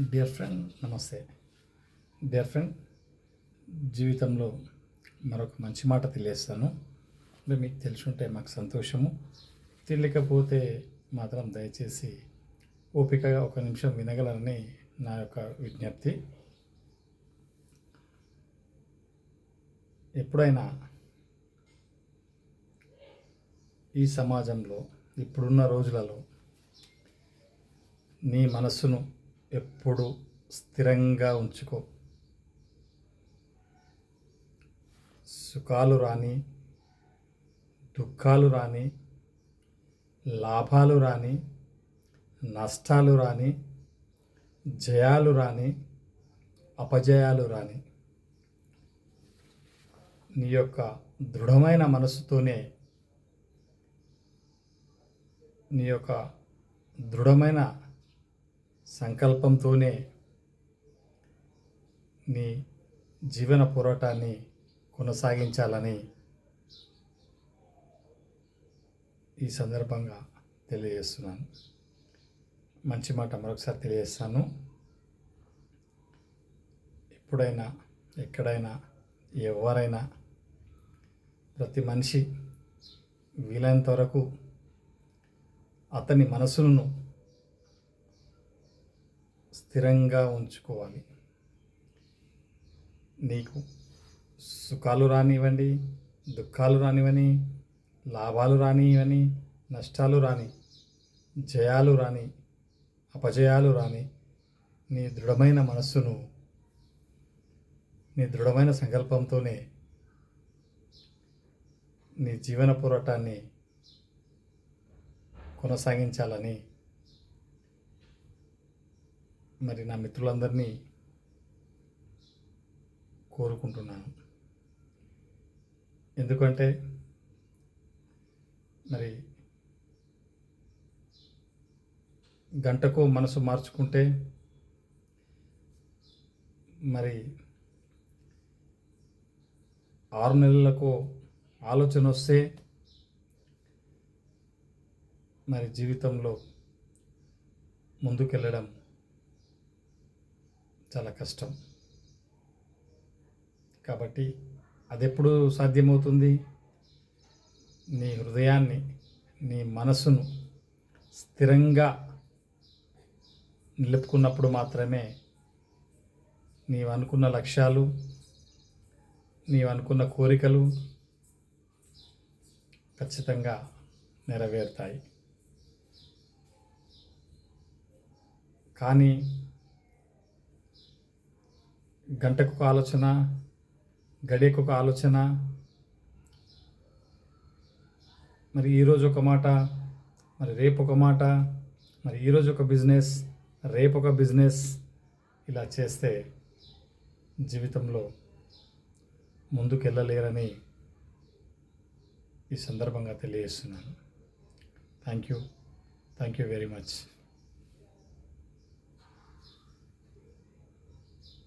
Dear friend నమస్తే. Dear friend జీవితంలో మరొక మంచి మాట తెలియస్తాను అంటే మీకు తెలిసి ఉంటే మాకు సంతోషము. తెలియకపోతే మాత్రం దయచేసి ఓపికగా ఒక నిమిషం వినగలరని నా యొక్క విజ్ఞప్తి. ఎప్పుడైనా ఈ సమాజంలో ఇప్పుడున్న రోజులలో నీ మనస్సును ఎప్పుడు స్థిరంగా ఉంచుకో. సుఖాలు రాని దుఃఖాలు రాని లాభాలు రాని నష్టాలు రాని జయాలు రాని అపజయాలు రాని నీ యొక్క దృఢమైన మనసుతోనే నీ యొక్క దృఢమైన సంకల్పంతోనే నీ జీవన పోరాటాన్ని కొనసాగించాలని ఈ సందర్భంగా తెలియజేస్తున్నాను. మంచి మాట మరొకసారి తెలియజేస్తాను. ఎప్పుడైనా ఎక్కడైనా ఎవరైనా ప్రతి మనిషి వీలైనంత వరకు అతని మనసును స్థిరంగా ఉంచుకోవాలి. నీకు సుఖాలు రానివ్వండి దుఃఖాలు రానివ్వని లాభాలు రానివ్వని నష్టాలు రాని జయాలు రాని అపజయాలు రాని నీ దృఢమైన మనస్సును నీ దృఢమైన సంకల్పంతోనే నీ జీవన పోరాటాన్ని కొనసాగించాలని మరి నా మిత్రులందరినీ కోరుకుంటున్నాను. ఎందుకంటే మరి గంటకు మనసు మార్చుకుంటే మరి ఆరు నెలలకు ఆలోచన వస్తే మరి జీవితంలో ముందుకెళ్ళడం చాలా కష్టం. కాబట్టి అది ఎప్పుడు సాధ్యమవుతుంది? నీ హృదయాన్ని నీ మనసును స్థిరంగా నిలుపుకున్నప్పుడు మాత్రమే నీవు అనుకున్న లక్ష్యాలు నీవు అనుకున్న కోరికలు ఖచ్చితంగా నెరవేరుతాయి. కానీ గంటకు ఒక ఆలోచన గడియకు ఒక ఆలోచన. మరి ఈరోజు ఒక మాట మరి రేపు ఒక మాట మరి ఈరోజు ఒక బిజినెస్ రేపు ఒక బిజినెస్ ఇలా చేస్తే జీవితంలో ముందుకెళ్ళలేరని ఈ సందర్భంగా తెలియజేస్తున్నాను. Thank you thank you very much